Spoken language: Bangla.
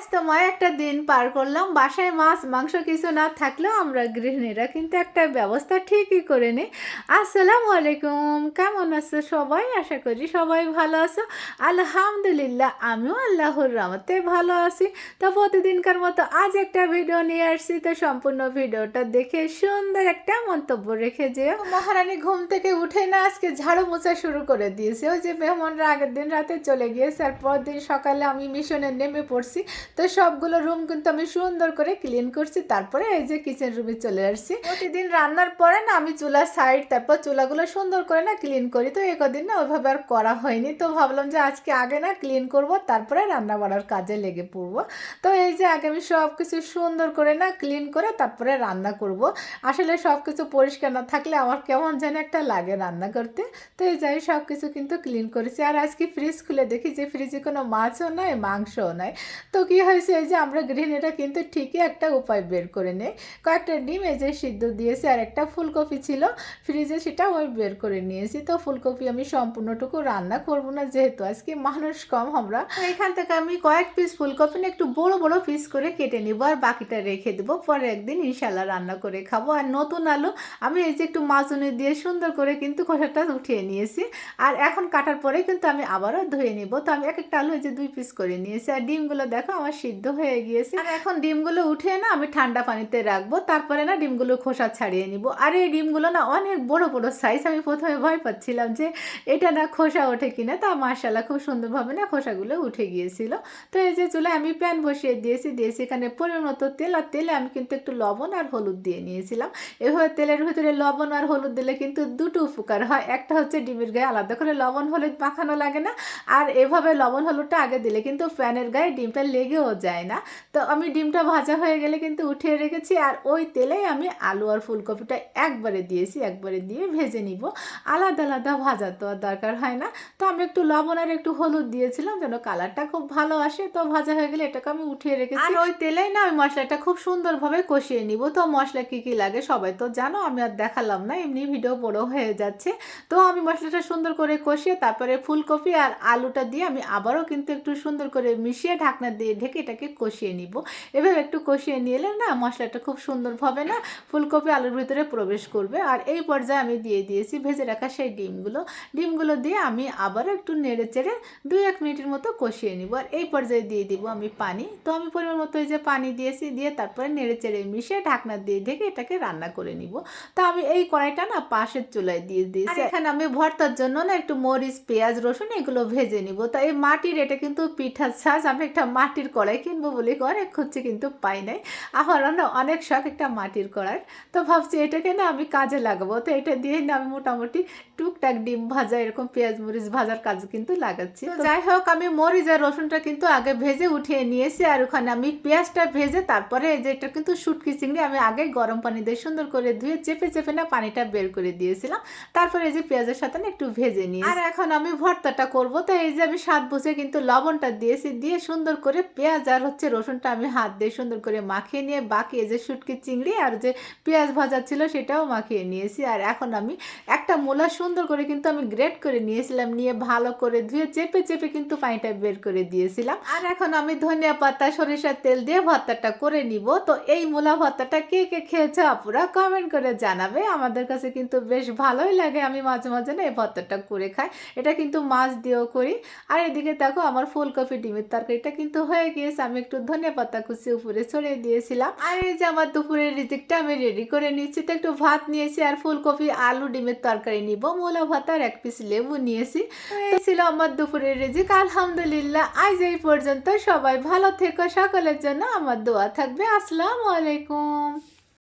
ব্যস্তময় একটা দিন পার করলাম, বাসায় মাছ, মাংস কিছু না থাকলেও আমরা গৃহিণীরা কিন্তু একটা ব্যবস্থা ঠিকই করে নিই। আসসালামু আলাইকুম, কেমন আছো সবাই? আশা করি সবাই ভালো আছো। আলহামদুলিল্লাহ, আমিও আল্লাহর রহমতে ভালো আছি। তো প্রতিদিনকার মতো আজ একটা ভিডিও নিয়ে আসছি। তো সম্পূর্ণ ভিডিওটা দেখে সুন্দর একটা মন্তব্য রেখে যেও। মহারানী ঘুম থেকে উঠে না আজকে ঝাড়ু মোছা শুরু করে দিয়েছে। ওই যে মেহমানরা আগের দিন রাতে চলে গিয়েছে, আর পরের দিন সকালে আমি মিশনে নেমে পড়ছি। তো সবগুলো রুম কিন্তু আমি সুন্দর করে ক্লিন করছি। তারপরে এই যে কিচেন রুমে চলে আসছি। প্রতিদিন রান্নার পরে না আমি চুলা সাইড তারপর চুলাগুলো সুন্দর করে না ক্লিন করি। তো একদিন না ওইভাবে আর করা হয়নি। তো ভাবলাম যে আজকে আগে না ক্লিন করব, তারপরে রান্না বাড়ার কাজে লেগে পড়ব। তো এই যে আগে আমি সব কিছু সুন্দর করে না ক্লিন করে তারপরে রান্না করব। আসলে সব কিছু পরিষ্কার না থাকলে আমার কেমন যেন একটা লাগে রান্না করতে। তো এই যাই সব কিছু কিন্তু ক্লিন করেছি। আর আজকে ফ্রিজ খুলে দেখি যে ফ্রিজে কোনো মাছও নাই, মাংসও নাই। তো কি হয়েছে যে আমরা গৃহিণীরা কিন্তু ঠিকই একটা উপায় বের করে নেই। কয়েকটা ডিম এই যে সিদ্ধ দিয়েছি, আর একটা ফুলকপি ছিল ফ্রিজে সেটা আমি বের করে নিয়েছি। তো ফুলকপি আমি সম্পূর্ণটুকু রান্না করব না, যেহেতু আজকে মানুষ কম আমরা। এখান থেকে আমি কয়েক পিস ফুলকপি একটু বড় বড় পিস করে কেটে নিব, আর বাকিটা রেখে দেবো। পরে একদিন ইনশাল্লাহ রান্না করে খাব। আর নতুন আলু, আমি এই যে একটু মাজুনি দিয়ে সুন্দর করে কিন্তু খোসাটা উঠিয়ে নিয়েছি। আর এখন কাটার পরে কিন্তু আমি আবারও ধুয়ে নিব। তো আমি এক একটা আলু এই যে দুই পিস করে নিয়েছি। আর ডিমগুলো দেখো আমার সিদ্ধ হয়ে গিয়েছে। আর এখন ডিমগুলো উঠে না আমি ঠান্ডা পানিতে রাখব তারপরে না ডিমগুলো খোসা ছাড়িয়ে নিব। আর এই ডিমগুলো না অনেক বড় বড় সাইজ আমি প্রথমে ভয় পাচ্ছিলাম যে এটা না খোসা ওঠে কিনা। তা মার্শাল্লাহ খুব সুন্দরভাবে না খোসাগুলো উঠে গিয়েছিল। তো এই যে চুলে আমি প্যান বসিয়ে দিয়েছি দিয়েছি এখানে পরিমাণ তেল আর তেলে আমি কিন্তু একটু লবণ আর হলুদ দিয়ে নিয়েছিলাম। এভাবে তেলের ভিতরে লবণ আর হলুদ দিলে কিন্তু দুটো উপকার হয়। একটা হচ্ছে ডিমের গায়ে আলাদা করে লবণ হলুদ মাখানো লাগে না আর এভাবে লবণ হলুদটা আগে দিলে কিন্তু প্যানের গায়ে ডিমটা লেগেও যায় না। তো আমি ডিমটা ভাজা হয়ে গেলে কিন্তু উঠিয়ে রেখেছি আর ওই তেলেই আমি আলু আর ফুলকপিটা একবারে দিয়েছি, একবারে দিয়ে ভেজে নিব। আলাদা আলাদা ভাজা তো আর দরকার হয় না। তো আমি একটু লবণ আর একটু হলুদ দিয়েছিলাম যেন কালারটা খুব ভালো আসে। তো ভাজা হয়ে গেলে এটাকে আমি উঠিয়ে রেখেছি। আর ওই তেলেই না ওই মশলাটা খুব সুন্দরভাবে কষিয়ে নিব। তো মশলা কি কি লাগে সবাই তো জানো, আমি আর দেখালাম না, এমনি ভিডিও বড় হয়ে যাচ্ছে। তো আমি মশলাটা সুন্দর করে কষিয়ে তারপরে ফুলকপি আর আলুটা দিয়ে আমি আবারও কিন্তু একটু সুন্দর করে মিশিয়ে ঢাকনা দিয়ে ঢেকে এটাকে কষিয়ে নিব। এভাবে একটু কষিয়ে নিলে না মশলাটা খুব সুন্দরভাবে না ফুলকপি আলুর ভিতরে প্রবেশ করবে। আর এই পর্যায়ে আমি দিয়ে দিয়েছি ভেজে রাখা সেই ডিমগুলো। ডিমগুলো দিয়ে আমি আবারও একটু নেড়ে চেড়ে দুই এক মিনিটের মতো কষিয়ে নিব। আর এই পর্যায়ে দিয়ে দিব আমি পানি। তো আমি পরিমাণ মতো এই যে পানি দিয়েছি দিয়ে তারপরে নেড়ে চেড়ে মিশিয়ে ঢাকনা দিয়ে ঢেকে এটাকে রান্না করে নিব। তা আমি এই কড়াইটা না পাশের চুলায় দিয়ে দিয়েছি। এখানে আমি ভর্তার জন্য না একটু মরিচ পেঁয়াজ রসুন এগুলো ভেজে নিব। তা এই মাটির এটা কিন্তু পিঠার ছাঁচ আমি একটা মাটির কড়াই কিনবো বলে অনেক খুঁজছি কিন্তু পাই নাই। আমার না অনেক শখ একটা মাটির কড়াই তো ভাবছি এটাকে না আমি কাজে লাগাবো। তো এটা দিয়ে না আমি মোটামুটি টুকটাক ডিম ভাজা এরকম পেঁয়াজ মরিচ ভাজার কাজ কিন্তু লাগাচ্ছি। তো যাই হোক আমি মরিচ আর রসুনটা কিন্তু আগে ভেজে উঠিয়ে নিয়েছি আর ওখানে আমি পেঁয়াজটা ভেজে তারপরে এই যে এটা কিন্তু শুটকি চিংড়ি আমি আগে গরম পানি দিয়ে সুন্দর করে ধুয়ে চেপে চেপে না পানিটা বের করে দিয়েছিলাম। তারপরে এই যে পেঁয়াজের সাথে না একটু ভেজে নিয়ে আর এখন আমি ভর্তাটা করব। তো এই যে আমি স্বাদ বুঝে কিন্তু লবণটা দিয়েছি দিয়ে সুন্দর করে পেঁয়াজ আর হচ্ছে রসুনটা আমি হাত দিয়ে সুন্দর করে মাখিয়ে নিয়ে বাকি যে শুটকি চিংড়ি আর যে পেঁয়াজ ভাজা ছিল সেটাও মাখিয়ে নিয়েছি। আর এখন আমি একটা মূলা সুন্দর করে কিন্তু আমি গ্রেট করে নিয়েছিলাম, নিয়ে ভালো করে ধুয়ে চেপে চেপে কিন্তু পানিটা বের করে দিয়েছিলাম। আর এখন আমি ধনিয়া পাতা, সরিষার তেল দিয়ে ভর্তাটা করে নিব। তো এই মূলা ভর্তাটা কে কে খেয়েছে আপুরা কমেন্ট করে জানাবে। আমাদের কাছে কিন্তু বেশ ভালোই লাগে, আমি মাঝে মাঝে না এই ভর্তাটা করে খাই। এটা কিন্তু মাছ দিয়েও করি। আর এদিকে দেখো আমার ফুলকপি ডিমের তরকারিটা কিন্তু হয়ে গিয়েছে আমি একটু ধনে পাতা কুচি উপরে ছড়িয়ে দিয়েছিলাম। আর এই যে আমার দুপুরের রিজিকটা আমি রেডি করে নিচ্ছি তো একটু ভাত নিয়েছি আর ফুলকপি, আলু, ডিমের তরকারি নিব। মোলা ভাত আর এক পিস লেবু নিয়েছি। ছিল আমার দুপুরের রিজিক। আলহামদুলিল্লাহ, আজ এই পর্যন্ত সবাই ভালো থেকো। সকলের জন্য আমার দোয়া থাকবে। আসসালামু আলাইকুম।